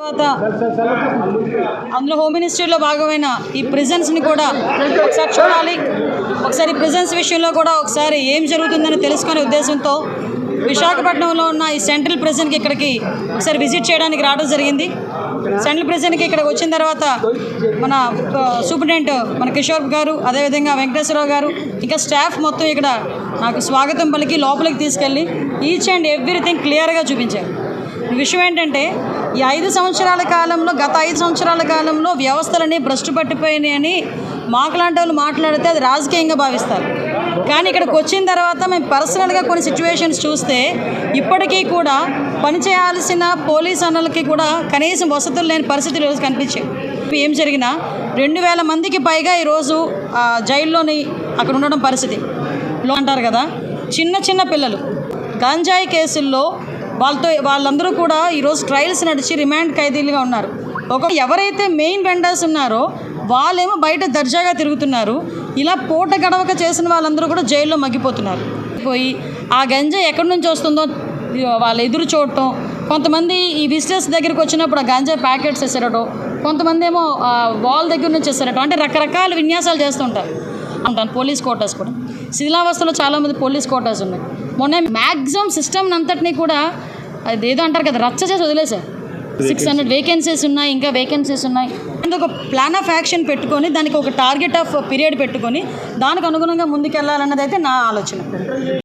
తర్వాత అందులో హోమ్ మినిస్ట్రీలో భాగమైన ఈ ప్రిజన్స్ని కూడా ఒకసారి చూడాలి. ఒకసారి ప్రిజన్స్ విషయంలో కూడా ఒకసారి ఏం జరుగుతుందని తెలుసుకునే ఉద్దేశంతో విశాఖపట్నంలో ఉన్న ఈ సెంట్రల్ ప్రిజన్కి ఇక్కడికి ఒకసారి విజిట్ చేయడానికి రావడం జరిగింది. సెంట్రల్ ప్రిజన్కి ఇక్కడికి వచ్చిన తర్వాత మన సూపరింటెండెంట్ మన కిషోర్ గారు అదేవిధంగా వెంకటేశ్వరరావు గారు ఇంకా స్టాఫ్ మొత్తం ఇక్కడ నాకు స్వాగతం పలికి లోపలికి తీసుకెళ్ళి ఈచ్ అండ్ ఎవ్రీథింగ్ క్లియర్గా చూపించారు. విషయం ఏంటంటే ఈ ఐదు సంవత్సరాల కాలంలో గత ఐదు సంవత్సరాల కాలంలో వ్యవస్థలన్నీ భ్రష్టు పట్టిపోయినాయని మాకులాంటి వాళ్ళు మాట్లాడితే అది రాజకీయంగా భావిస్తారు. కానీ ఇక్కడికి వచ్చిన తర్వాత మేము పర్సనల్గా కొన్ని సిచ్యువేషన్స్ చూస్తే ఇప్పటికీ కూడా పనిచేయాల్సిన పోలీస్ అన్నలకి కూడా కనీసం వసతులు లేని పరిస్థితులు ఈరోజు కనిపించాయి. ఏం జరిగినా రెండు వేల మందికి పైగా ఈరోజు ఆ, జైల్లోని అక్కడ ఉండడం పరిస్థితి. లో అంటారు కదా చిన్న చిన్న పిల్లలు. గంజాయి కేసుల్లో వాళ్ళతో వాళ్ళందరూ కూడా ఈరోజు ట్రయల్స్ నడిచి రిమాండ్ ఖైదీలుగా ఉన్నారు. ఒక ఎవరైతే మెయిన్ వెండర్స్ ఉన్నారో వాళ్ళేమో బయట దర్జాగా తిరుగుతున్నారు. ఇలా పూట గడవక చేసిన వాళ్ళందరూ కూడా జైల్లో మగ్గిపోతున్నారు. పోయి ఆ గంజ ఎక్కడి నుంచి వస్తుందో వాళ్ళు ఎదురు చూడటం కొంతమంది ఈ విజిటర్స్ దగ్గరికి వచ్చినప్పుడు ఆ గంజా ప్యాకెట్స్ వేసేటో కొంతమంది ఏమో వాల్ దగ్గర నుంచి వేసేరటం అంటే రకరకాల విన్యాసాలు చేస్తుంటారు అంటాను పోలీస్ కోటాస్ కూడా. శిథిలావస్థలో చాలామంది పోలీస్ కోటాస్ ఉన్నాయి. మొన్న మ్యాక్సిమం సిస్టమ్ అంతటినీ కూడా అది ఏదో అంటారు కదా రచ్చ చేసి వదిలేశారు సిక్స్ హండ్రెడ్ వేకెన్సీస్ ఉన్నాయి ఇంకా వేకెన్సీస్ ఉన్నాయి. అండ్ ఒక ప్లాన్ ఆఫ్ యాక్షన్ పెట్టుకొని దానికి ఒక టార్గెట్ ఆఫ్ పీరియడ్ పెట్టుకొని దానికి అనుగుణంగా ముందుకెళ్ళాలన్నది అయితే నా ఆలోచన.